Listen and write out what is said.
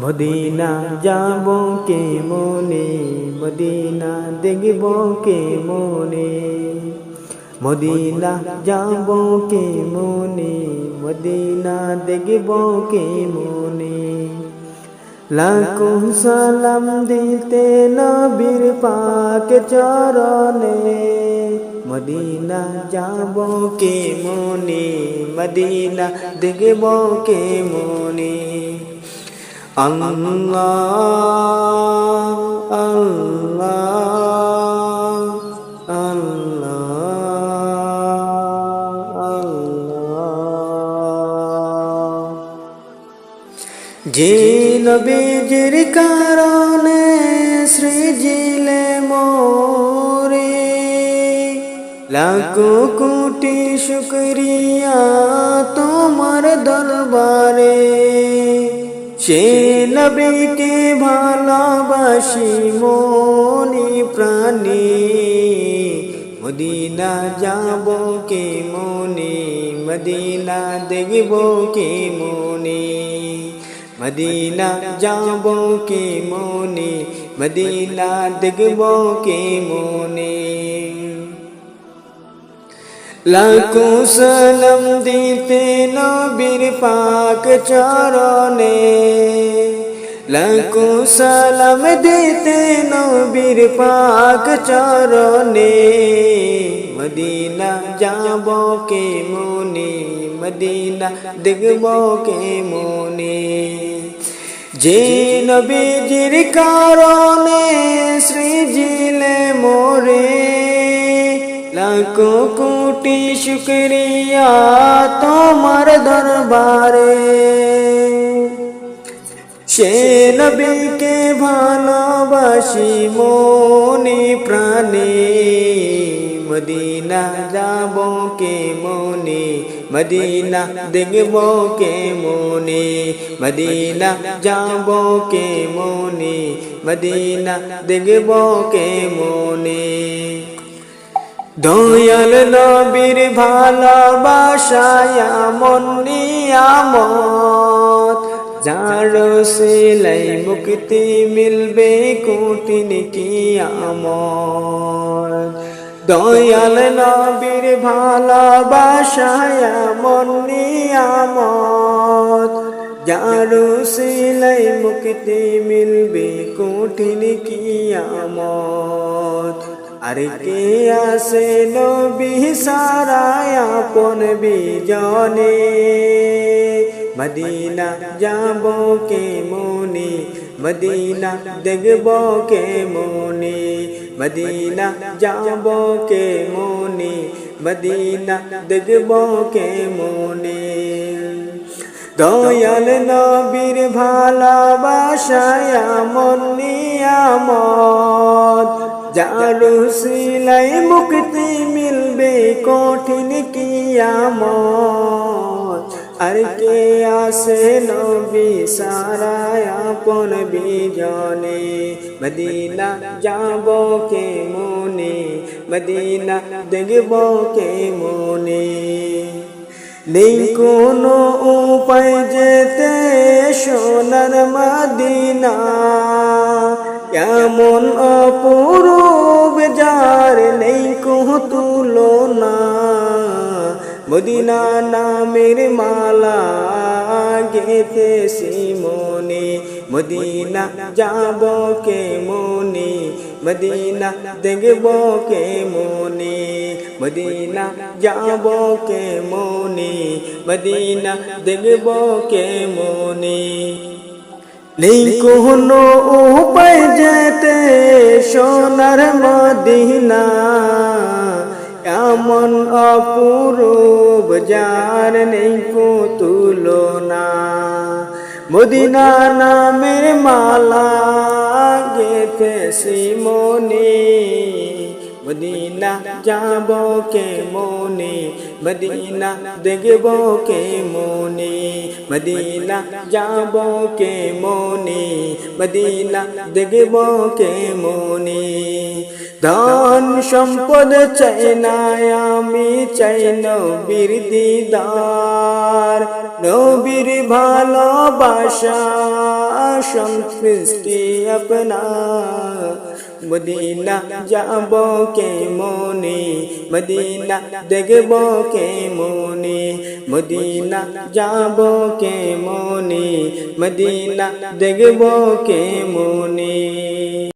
Medina যাব কে মনে Medina দেখব কে মনে মদিনা যাব কে মনে মদিনা দেখব কে মনে লাখো সালাম দিতে নবীর পাক চরণে। মদিনা যাব কে মনে মদিনা দেখব কে মনে আল্লাহ আল্লাহ আল্লাহ আল্লাহ। যে নবীজির কারণে সৃজিলে মোরে লাখো কোটি শুকরিয়া তোমার দরবারে। সে নবীকে ভালোবাসি মনি প্রাণী। মদিনা যাব কে মনে মদিনা দেখব কে মনে মদিনা যাব কে মনে মদিনা দেখব কে মনে লাখো সালাম দিতে নবীর পাক চরণে। লাখো সালাম দিতে নবীর পাক চরণে। মদিনা যাব কে মনে, মদিনা দেখব কে মনে। যে নবীজির কারণে সৃজিলে মোরে। লাখো কোটি শুক্রিয়া তোমার দরবারে। সে নবীকে ভালোবাসি মনে প্রাণে। মদিনা যাব কে মনে মদিনা দেখব কে মনে মদিনা যাব কে মনে মদিনা দেখব কে মনে দয়াল নবীর ভালোবাসায় মন নিয়ামত। যার সেলাই মুক্তি মিলবে কঠিন কিয়ামত। দয়াল নবীর ভালোবাসায় মন নিয়ামত। যার সেলাই মুক্তি মিলবে কঠিন কিয়ামত। আর কে আসে নবী সারায় আপন বিজনে? মদিনা যাব কে মনে মদিনা দেখব কে মনে মদিনা যাব কে মনে মদিনা দেখব কে মনে দয়াল নবীর ভালোবাসায় মন নিয়ামত। যারু সিলাই মুক্তি মিলবে কঠিন কিয়ামত। আর কে আসে নবী সারায় আপন বিজনে। মদিনা যাব কে মনে? মদিনা দেখব কে মনে? নেই কোনো উপায় যেতে সোনার মদিনা। এমন অপরূপ যার নেই কোহ তুলনা। মদিনা নামের মালা গেতেছি মনে মদিনা যাব কে মনে? মদিনা দেখব কে মনে? মদিনা যাব কে মনে? মদিনা দেখব কে মনে? নেই কোনো উপায় যেতে সোনার মদিনা। এমন অপূর্ব যার নেই তুলনা। মদিনা নামের মালা গেতে সিমনি মদিনা যাব কে মনে মদিনা দেখব কে মনে মদিনা যাব কে মনে মদিনা দেখব কে মনে ধন সম্পদ চাই না আমি চাই নবীর দিদার নবীর ভালোবাসা সংস্কৃতি আপনার মদিনা যাব কে মনে মদিনা দেখব কে মনে মদিনা যাব কে মনে মদিনা দেখব কে মনে